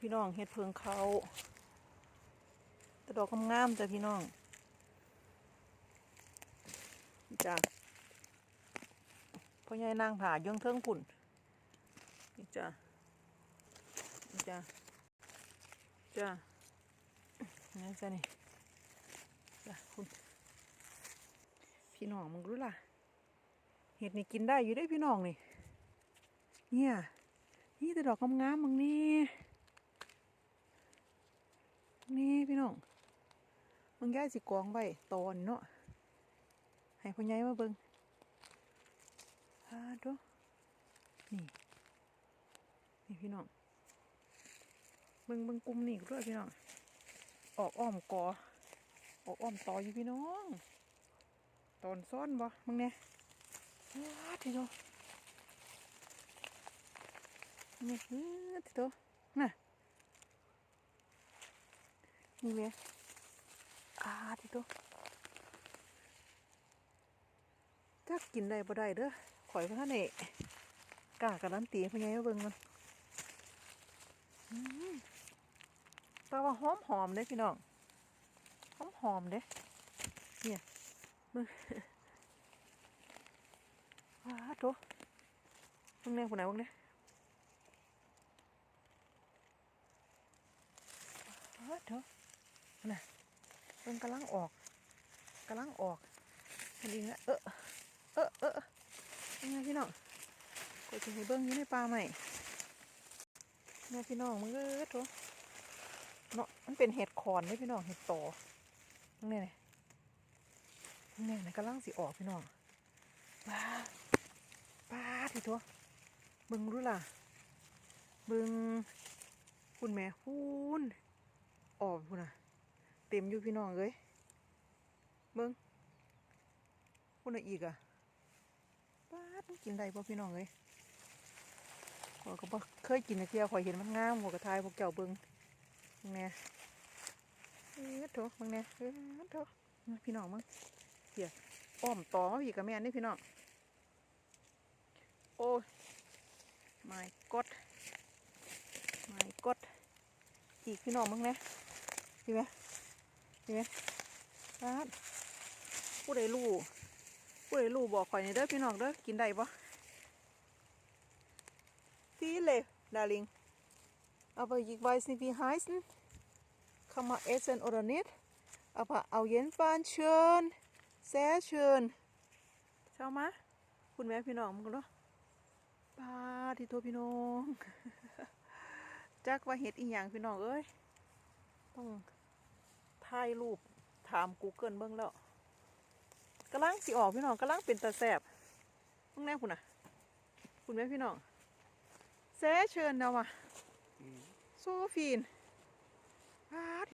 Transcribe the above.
พี่น้องเห็ดเพิงเขาแต่ดอกงามๆจ้ะพี่น้องจ้ะพ่อใหญ่นางผายื่งเทิงปุ่นนี่จ้ะนี่จ้ะจ้ะนี่จ้ะนี่จ้ะคุณพี่น้องมึงรู้ล่ะ เห็ดนี่กินได้อยู่ได้พี่น้องนี่ เนี่ย นี่แต่ดอกงามๆมึงนี่พี่น้อง มึงย้ายสิกองไว้ตอนเนาะให้พ่อใหญ่มาเบิ่งฮาดูนี่ นี่พี่น้องเบิงเบิงกลุ่มนี่ด้วยพี่น้อง ออกอ้อมกอ ออกอ้อมตออยู่พี่น้อง ตอนซ่อนบ่มึงเนี่ยว้าทีโตนี่ทีโตน่ะนี่เว้ ยอ่าทีโตจักกินได้บ่ได้เด้อข่อยพระท่านเอกกาการันตีพะไงเบิ่งมันแต่ว่าหอมหอมเด้พี่น้องหอมหอมเด้เนี่ยมึงว้าโถมึงเนี่ยคนไหนมึงเนี่ยว้าโถน่ะ มึงกำลังออกกำลังออกอันนี้นะเออเออเออยังไงพี่น้องก็จะให้เบิ้งอยู่ในป่าใหม่เนี่ยพี่น้องมึงเออโถเนาะมันเป็นเห็ดคอนเด้พี่น้องเห็ดต่อเนี่ยเนี่ยนะกำลังสิออกพี่น้องป้าป้าทีทัวเบิ่งรู้ล่ะเบิ่งคุณแม่คุณออกคุณน่ะ ต็มอยู่พี่น้องเลยเบิ่งคุณน่ะอีกอะป้าดมันกินได้ป่พี่น้องเลยข้อยก็บ่เคยกินนะเที่ยวข่อยเห็นมันงามหัวกระทายพวกเจ้าเบิ่งเบิ่งแน่เอ้อโถเบิ่งแน่เอ้อโถพี่น้องมึงเฮียอ้อมต่อมาพี่กับแม่นี่พี่น้องโอ้ย my god my god อีกพี่น้องมึงนะดีไหม ดีไหมครับผู้ใดรู้ผู้ใดรู้บอกข่อยนี่เด้อพี่น้องเด้อกินได้ปะพี่เลยดาริง aber ich weiß nicht wie heißen kann man essen oder nicht aber auf jeden Fall schön sehr schön เช้ามาคุณแม่พี่น้องมึงเนาะปาที่ตัวพี่น้อง จักว่าเห็ดอีหยังพี่น้องเอ้ย ต้อง ถ่ายรูปถาม Google เบิ่งแล้วกำลังสิออกพี่น้องกำลังเป็นตาแสบมึงแน่คุณน่ะ คุณแม่พี่น้องแซ่เชิญนะว่ะโซฟีนปาด